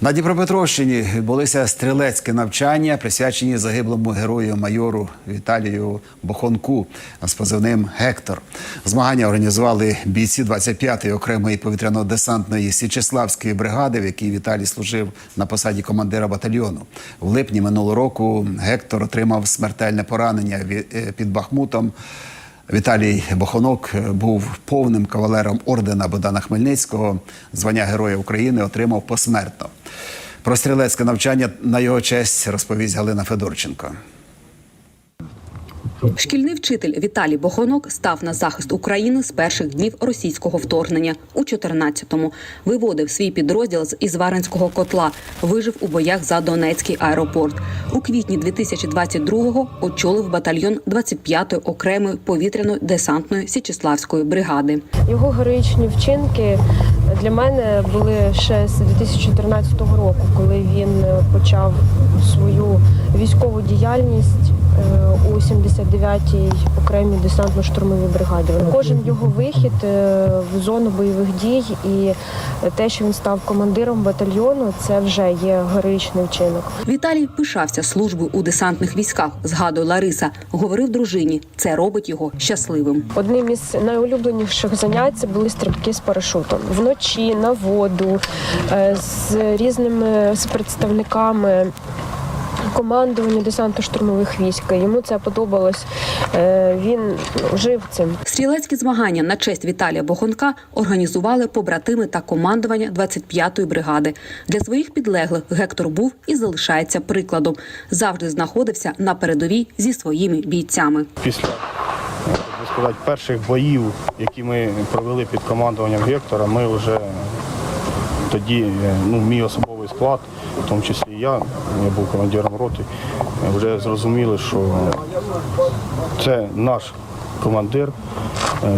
На Дніпропетровщині відбулися стрілецькі навчання, присвячені загиблому герою майору Віталію Бохонку з позивним Гектор. Змагання організували бійці 25-ї окремої повітряно-десантної Січеславської бригади, в якій Віталій служив на посаді командира батальйону. В липні минулого року Гектор отримав смертельне поранення е, під Бахмутом. Віталій Бохонок був повним кавалером ордена Богдана Хмельницького. Звання Героя України отримав посмертно. Про стрілецьке навчання на його честь розповість Галина Федорченко. Шкільний вчитель Віталій Бохонок став на захист України з перших днів російського вторгнення. У 14-му виводив свій підрозділ з Ізваринського котла, вижив у боях за Донецький аеропорт. У квітні 2022-го очолив батальйон 25-ї окремої повітряно-десантної Січеславської бригади. Його героїчні вчинки для мене були ще з 2014 року, коли він почав свою військову діяльність е, у 79-й окремій десантно-штурмовій бригаді. Кожен його вихід е, в зону бойових дій і те, що він став командиром батальйону, це вже є героїчний вчинок. Віталій пишався службою у десантних військах. Згадує Лариса. Говорив дружині, це робить його щасливим. Одним із найулюбленіших занять це були стрибки з парашутом вночі на воду е, з різними з представниками. Командування десантно-штурмових військ йому це подобалось. Е, Він ну, жив цим. Стрілецькі змагання на честь Віталія Бохонка організували побратими та командування 25-ї бригади. Для своїх підлеглих Гектор був і залишається прикладом. Завжди знаходився на передовій зі своїми бійцями. після сказати, перших боїв, які ми провели під командуванням Гектора, ми вже тоді, е, ну, мій особовий склад, в тому числі і я, я був командиром роти, вже зрозуміли, що це наш командир,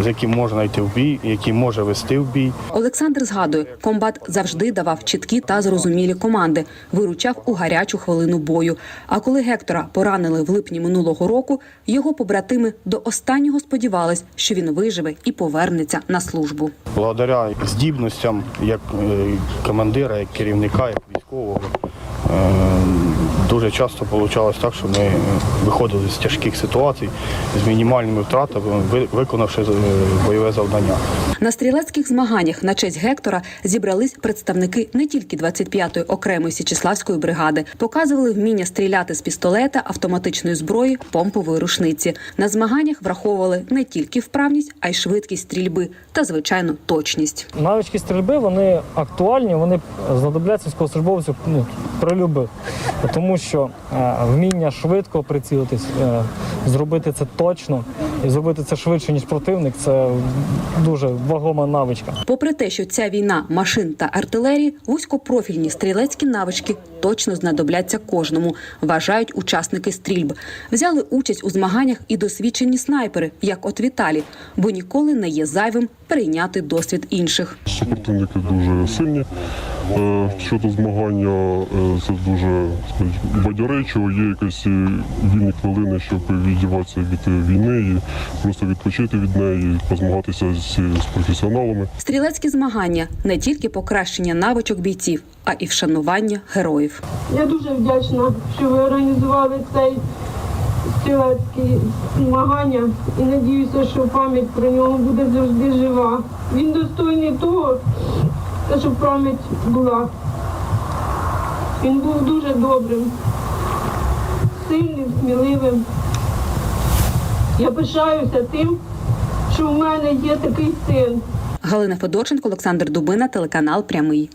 з яким можна йти в бій, який може вести в бій. Олександр згадує, комбат завжди давав чіткі та зрозумілі команди, виручав у гарячу хвилину бою. А коли Гектора поранили в липні минулого року, його побратими до останнього сподівались, що він виживе і повернеться на службу. Благодаря здібностям як е, командира, як керівника, як військового, е, дуже часто вийшло так, що ми виходили з тяжких ситуацій з мінімальними втратами, ви- виконавши е, бойове завдання. На стрілецьких змаганнях на честь Гектора зібрались представники не тільки 25-ї окремої Січеславської бригади, показували вміння стріляти з пістолета, автоматичної зброї, помпової рушниці. На змаганнях враховували не тільки вправність, а й швидкість стрільби та звичайно точність. Навички стрільби вони актуальні, вони знадобляться військовослужбовцю ну, при любих. Тому що е, вміння швидко прицілитись, е, зробити це точно і зробити це швидше, ніж противник, це дуже вагома навичка. Попри те, що ця війна машин та артилерії, вузькопрофільні стрілецькі навички точно знадобляться кожному, вважають учасники стрільб. Взяли участь у змаганнях і досвідчені снайпери, як от Віталій, бо ніколи не є зайвим перейняти досвід інших. Супротивники дуже сильні. Е, Щодо змагання, е, це дуже бадьоречиво. Є якісь е, вільні хвилини, щоб віддіватися від війни і просто відпочити від неї, позмагатися з, з професіоналами. Стрілецькі змагання не тільки покращення навичок бійців, а і вшанування героїв. Я дуже вдячна, що ви організували цей стрілецький змагання і надіюся, що пам'ять про нього буде завжди жива. Він достойний того, щоб пам'ять була. Він був дуже добрим, сильним, сміливим. Я пишаюся тим, що в мене є такий син. Галина Федорченко, Олександр Дубина, телеканал Прямий.